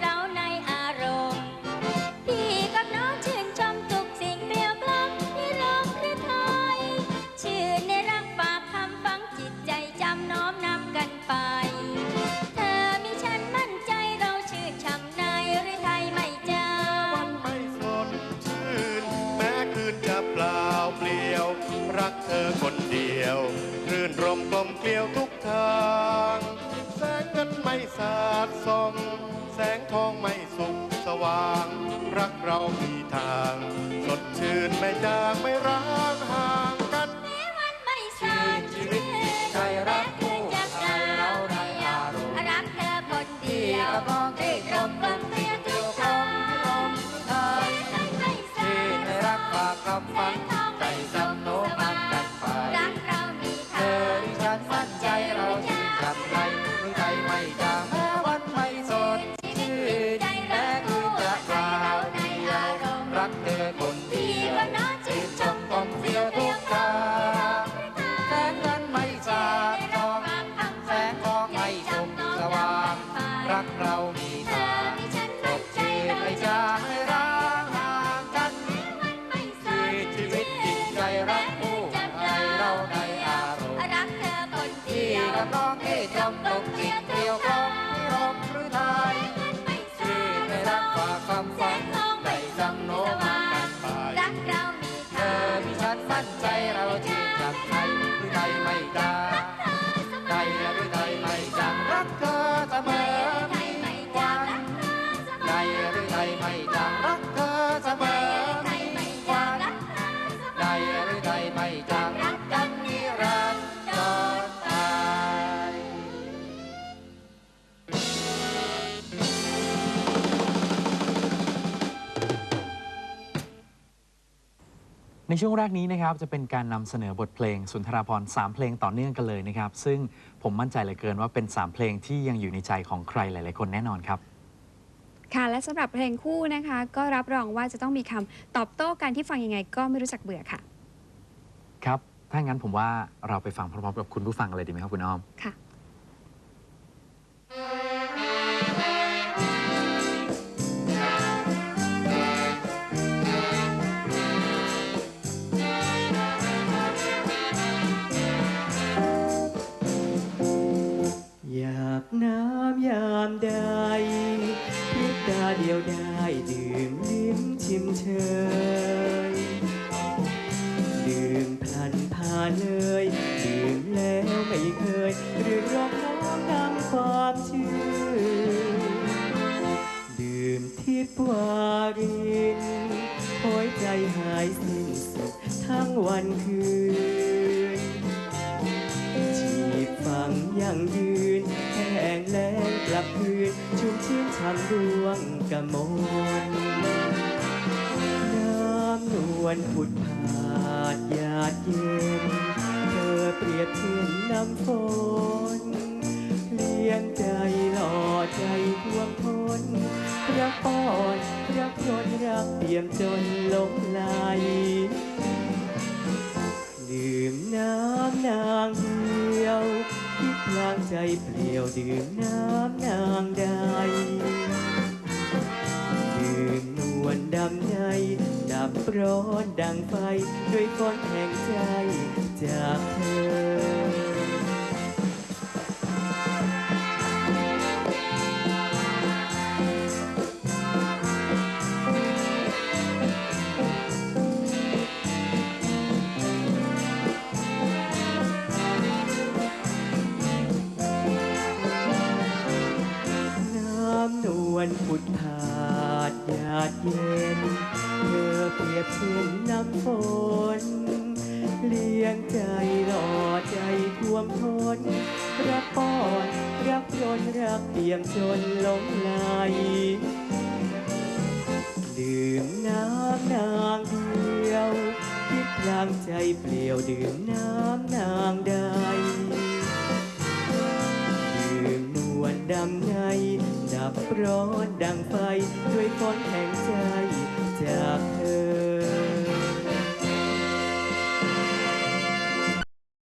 เราในอารมณ์พี่กับน้องชื่นชมทุกสิ่งเปรียวกล้องร้องหรือไทยชื่นในรักปากคำฟังจิตใจจำน้อมนำกันไป เธอมีฉันมั่นใจเราชื่นช่ำในหรือไทยไม่จาวันไม่สดชื่น แม้คืนจะเปล่าเปลี่ยว รักเธอคนเดียวรื่นรมกลมเกลียวทุกทาง แสงเงินไม่สาดส่อง น้องที่จำตกจิตเดียวกลมที่ลมหรือไทย ในช่วงแรกนี้นะครับจะเป็นการนำเสนอบทเพลงสุนทราพรณ์3เพลงต่อเนื่องกันเลยนะครับ ซึ่งผมมั่นใจเหลือเกินว่าเป็น 3 เพลงที่ยังอยู่ในใจของใครหลาย ๆ คนแน่นอนครับ ค่ะและสำหรับเพลงคู่นะคะ ก็รับรองว่าจะต้องมีคำตอบโต้กันที่ฟังยังไง ก็ไม่รู้จักเบื่อค่ะ ครับ ถ้างั้นผมว่าเราไปฟังพร้อมๆกับคุณผู้ฟังกันเลยดีไหมครับคุณอ้อมค่ะ ใดพริบตาเดียวได้ดื่มลิ้มชิมเชยดื่มพลันผ่าเลยดื่มแล้วไม่เคยหรือร้องน้ำนำความชื่นดื่มทิพวารินหอยใจหายสิ้นสุขทั้งวันคืน จีบฟังยังยืน ชื่นช่ำดวงกะมลน้ำนวลผุดผาดหยาดเย็น เธอเปรียบเทียนน้ำฝนเลี้ยงใจหล่อใจท่วงทนรักอ่อนรักรนรักเปี่ยมจนลงไหลดื่มน้ำนางเพลางใจเปลี่ยวดื่มน้ำนางใดดื่มนวลดำใน ดับร้อนดังไฟ ด้วยฝนแห่งใจจากเธอาดเย็น เธอเปรียบเทียนน้ำฝน เลี้ยงใจหล่อใจท่วมทนรักป้อนรักรนรักเปี่ยมจนหลงไหลดื่มน้ำนางเดียวคิดพลางใจเปลี่ยวดื่มน้ำนางใดดื่มนวลดำใน บร้อนดังไฟด้วยฝนแห่งใจจากเธอ